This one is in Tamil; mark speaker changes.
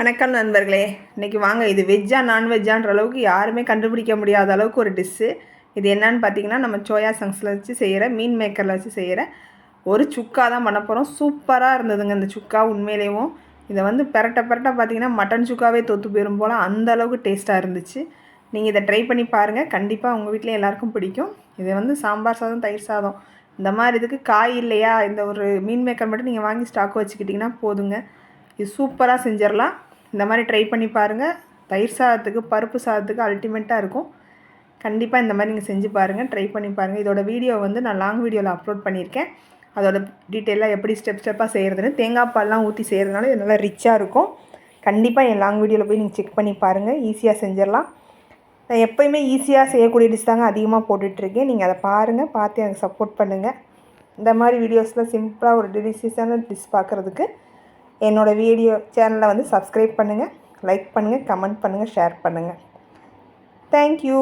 Speaker 1: வணக்கம் நண்பர்களே. இன்றைக்கி வாங்க இது வெஜ்ஜா நான்வெஜ்ஜான்ற அளவுக்கு யாருமே கண்டுபிடிக்க முடியாத அளவுக்கு ஒரு டிஷ்ஷு இது என்னன்னு பார்த்தீங்கன்னா நம்ம சோயா சங்ஸில் வச்சு செய்கிற மீன் மேக்கரில் வச்சு செய்கிற ஒரு சுக்கா தான் பண்ண போகிறோம் சூப்பராக இருந்ததுங்க இந்த சுக்கா உண்மையிலேயும். இதை வந்து பெரட்ட பெரட்ட பார்த்தீங்கன்னா மட்டன் சுக்காவே தொத்து போயிடும் போல் அந்த அளவுக்கு டேஸ்ட்டாக இருந்துச்சு. நீங்கள் இதை ட்ரை பண்ணி பாருங்கள் கண்டிப்பாக உங்கள் வீட்டில் எல்லாருக்கும் பிடிக்கும். இது வந்து சாம்பார் சாதம் தயிர் சாதம். இந்த மாதிரி இதுக்கு காய் இல்லையா? இந்த ஒரு மீன் மேக்கர் மட்டும் நீங்கள் வாங்கி ஸ்டாக் வச்சுக்கிட்டிங்கன்னா போதுங்க. இது சூப்பராக செஞ்சிடலாம். இந்த மாதிரி ட்ரை பண்ணி பாருங்கள் தயிர் சாதத்துக்கு பருப்பு சாதத்துக்கு அல்டிமேட்டாக இருக்கும். கண்டிப்பாக இந்த மாதிரி நீங்கள் செஞ்சு பாருங்கள் ட்ரை பண்ணி பாருங்கள் இதோட வீடியோ வந்து நான் லாங் வீடியோவில் அப்லோட் பண்ணியிருக்கேன். அதோட டீட்டெயிலாக எப்படி ஸ்டெப் ஸ்டெப்பாக செய்கிறதுன்னு தேங்காய் பால்லாம் ஊற்றி செய்கிறதுனால இது நல்லா ரிச்சாக இருக்கும். கண்டிப்பாக என் லாங் வீடியோவில் போய் நீங்கள் செக் பண்ணி பாருங்கள் ஈஸியாக செஞ்சிடலாம். நான் எப்போயுமே ஈஸியாக செய்யக்கூடிய டிஷ் தாங்க அதிகமாக போட்டுட்ருக்கேன். நீங்கள் அதை பாருங்கள் பார்த்து எனக்கு சப்போர்ட் பண்ணுங்கள் இந்த மாதிரி வீடியோஸில் சிம்பிளாக ஒரு டெலிஷியஸான டிஷ் பார்க்குறதுக்கு என்னோடய வீடியோ சேனலை வந்து சப்ஸ்கிரைப் பண்ணுங்கள் லைக் பண்ணுங்கள் கமெண்ட் பண்ணுங்கள் ஷேர் பண்ணுங்கள் தேங்க்யூ